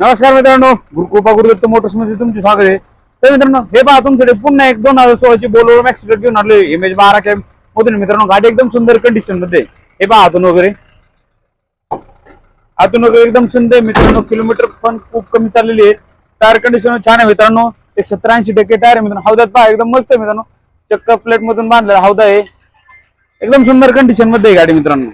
नमस्कार मित्रांनो गुरुकृपा गुरुदत्त मोटर्समध्ये तुमचे स्वागत आहे. तर मित्रांनो हे पहा तुमच्याकडे पुन्हा एक दोन हजार सोळाची बोलो मॅक्सिडेंट घेऊन आले एम एच बारा कॅम्प मधून मित्रांनो गाडी एकदम सुंदर कंडिशनमध्ये हे पहा आतून वगैरे. आतून वगैरे एकदम सुंदर आहे मित्रांनो किलोमीटर पण खूप कमी चाललेली आहे. टायर कंडिशन छान आहे मित्रांनो. एक सत्तर ऐंशी टक्के टायर आहे मित्रांनो. हौदात पहा एकदम मस्त आहे मित्रांनो. चक्क प्लेट मधून बांधलेला हौदा आहे. एकदम सुंदर कंडिशनमध्ये गाडी मित्रांनो.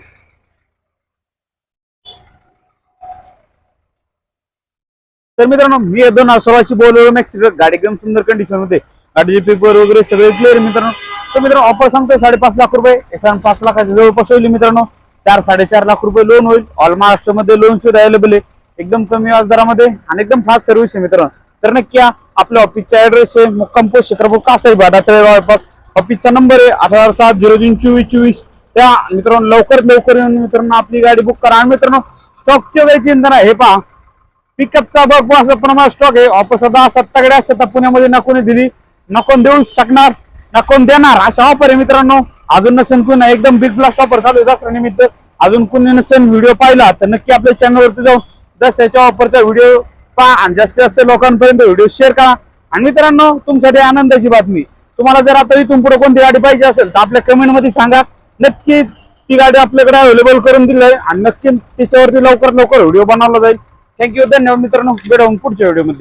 तर मित्रांनो मी दोन हजार सोळाची बोल मॅक्स गाडी एकदम सुंदर कंडिशनमध्ये. गाडीचे पेपर वगैरे सगळे क्लिअर मित्रांनो. तर मित्रांनो ऑफर सांगतोय साडेपाच लाख रुपये. एसा पाच लाखाच्या जवळपास होईल मित्रांनो. चार साडेचार लाख रुपये लोन होईल. ऑल महाराष्ट्रामध्ये लोन सुद्धा अवेलेबल आहे. एकदम कमी व्याजदरामध्ये आणि एकदम फास्ट सर्व्हिस आहे मित्रांनो. तर नक्की आपल्या ऑफिसचा ऍड्रेस आहे. मुक्काम पोस्ट क्षेत्रपूर कासाहेब जवळपास. ऑफिसचा नंबर आहे आठ हजार सात झिरो तीन चोवीस चोवीस. त्या मित्रांनो लवकरात लवकर येऊन मित्रांनो आपली गाडी बुक करा. आणि मित्रांनो स्टॉकचे वगैरे चिंता नाही हे पहा. पिकअपचा भरपूर असं प्रमाणात स्टॉक आहे. ऑफर सध्या सत्ताकडे असतात पुण्यामध्ये नकोने दिली. नकोन देऊ शकणार नकोन देणार. अशा ऑफर आहे मित्रांनो. अजून नसेल कुणा एकदम बिग ब्लास्ट ऑफर चालू दसरा दसऱ्या निमित्त अजून कुणी नसेल व्हिडिओ पाहिला तर नक्की आपल्या चॅनलवरती जाऊन दसऱ्याच्या ऑफरचा व्हिडिओ पहा. आणि जास्तीत जास्त लोकांपर्यंत व्हिडिओ शेअर करा. आणि मित्रांनो तुमच्यासाठी आनंदाची बातमी. तुम्हाला जर आता इथून पुढे कोणती गाडी पाहिजे असेल तर आपल्या कमेंटमध्ये सांगा. नक्की ती गाडी आपल्याकडे अवेलेबल करून दिली आहे आणि नक्की त्याच्यावरती लवकरात लवकर व्हिडिओ बनवला जाईल. थँक्यू धन्यवाद मित्रांनो. भेटून पुढच्या व्हिडिओमध्ये